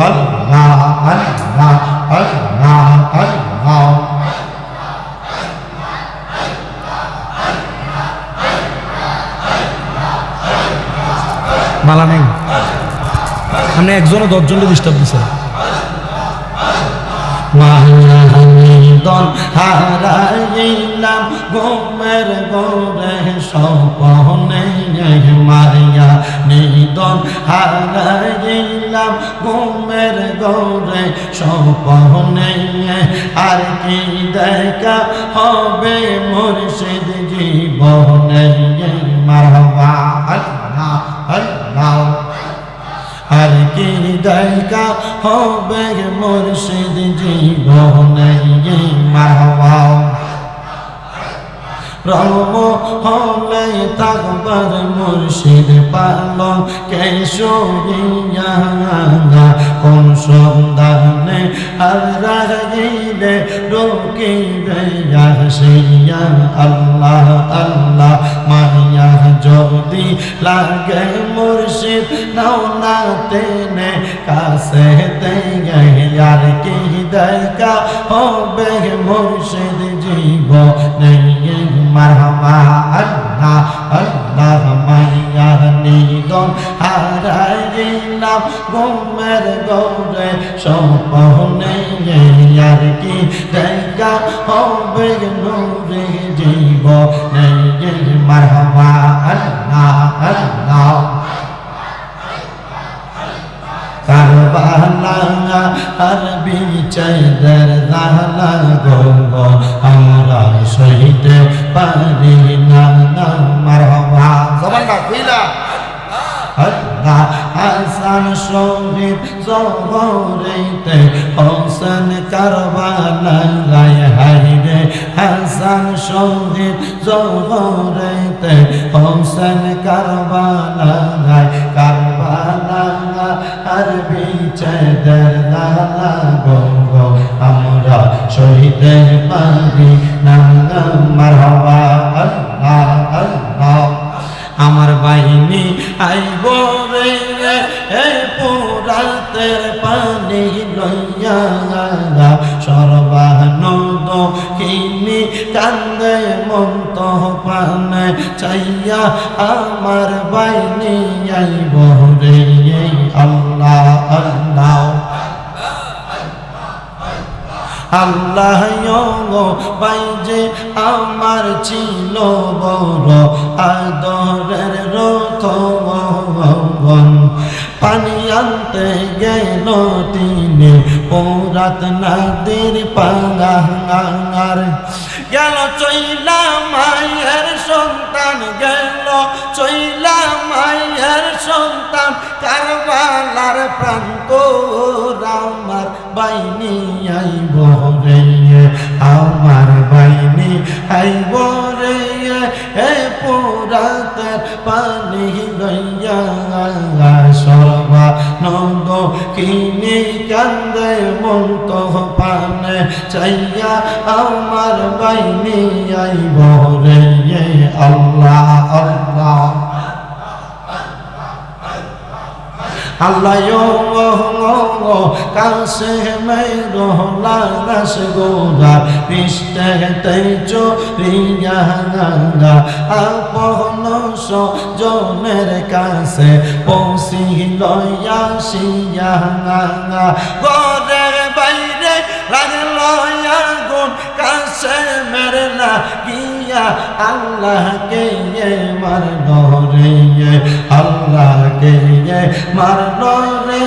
আল্লাহ আল্লাহ মালা নেই আপনি একজনে দশজনকে ডিস্টার্ব দিচ্ছেন হারাইলাম গোমের গোরে সপনে মায়া নিদন হারাইলাম গোমের গোরে সপনে আর কি দেখা হবে মুর্শিদ জীবনে? মারহাবা, আল্লাহ আল্লাহ। আর কি দেখা হবে মুর্শিদ জীবনে? মারহাবা। রম হলে তাকবার মুর্শিদ পালন কেশরিয়া কোন সন্ধানে আর রাগিলে রোকিবে আসিয়া আল্লাহ আল্লাহ, মাইয়া যদি লাগে মুর্শিদ, নাও না তেনে কাছে আর কি দেখা হবে মুর্শিদ জীবনে? মারহাবা গৌরে সপনে আর কি দেখা হবে নূরে জীব মারহাবা, আল্লাহ আল্লাহ। কারবালা, আর বিচৈদের দালা গঙ্গ আমরা সহিতে পারি না না, মারহাবা। জবানটা কইলা আল্লাহ হাসান শহীদ জহরেতে, হোসেন কারবালা গায় হাইরে হাসান শহীদ জহরেতে, হোসেন কারবালা গায় কারবালা আর বিচেদের দালা গঙ্গ। আমরা শহীদে পারি না মারহাবা, আল্লাহ আল্লাহ। আইব রে, এ পুরাতের পানি লইয়া সর্বানন্দ কিনি কান্দে মন্ত পানে চাইয়া আমার বাইনি আইব রে। আল্লাহ বাইজে আমার ছিল বড় আদরের রথ পানি আনতে গেল তিনি পৌরাত নাদের পাঙ্গার গেল চইলা মায়ের সন্তান, গেল চইলা কারবালার প্রান্ত, আমার বাইনি আইব রে, আমার বাইনি আইব রে হে পুরাতের পানি লইয়া সর্বা নন্দ কিনে কান্দে মন্ত পানে চাইয়া আমার বাইনি আইব রে আল্লাহ আল্লাহ। আল্লাহ কাছে মেরো লাগাস গোরা পৃষ্ঠে তেজো রিয়া গঙ্গা আপন জনের কাছে পৌঁছিল আসিয়া গঙ্গা গরে বাইরে লাগল আগুন কাছে মেরে লাগিয়া আল্লাহকে মারল রে আল্লাহকে মারল রে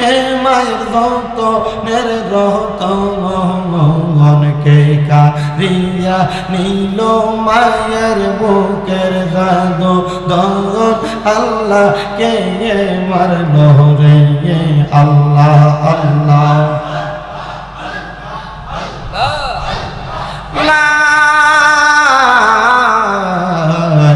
হে মায়ের দত মের রহত মনকে কারিয়া নীল মায়ের বুকের গাদ দগন আল্লাহ কে মারল রে আল্লাহ আল্লাহ।